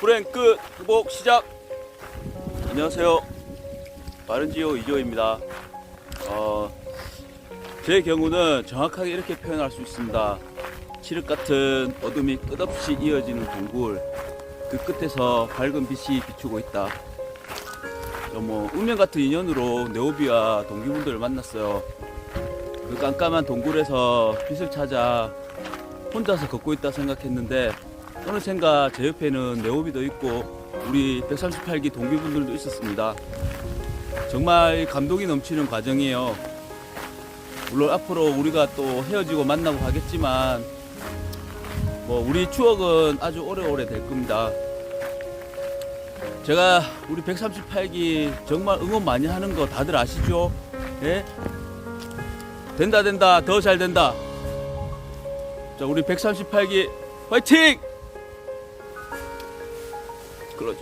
불행 끝 회복 시작. 안녕하세요. 빠른지오 이조입니다. 어, 제 경우는 정확하게 이렇게 표현할 수 있습니다. 칠흑 같은 어둠이 끝없이 이어지는 동굴. 그 끝에서 밝은 빛이 비추고 있다. 저뭐 운명 같은 인연으로 네오비와 동기분들을 만났어요 그 깜깜한 동굴에서 빛을 찾아 혼자서 걷고 있다 생각했는데 어느샌가 제 옆에는 네오비도 있고 우리 138기 동기분들도 있었습니다. 정말 감동이 넘치는 과정이에요. 물론 앞으로 우리가 또 헤어지고 만나고 하겠지만 뭐 우리 추억은 아주 오래오래 될 겁니다. 제가 우리 138기 정말 응원 많이 하는 거 다들 아시죠? 예? 된다 된다 더 잘 된다. 자 우리 138기 화이팅! 그러지.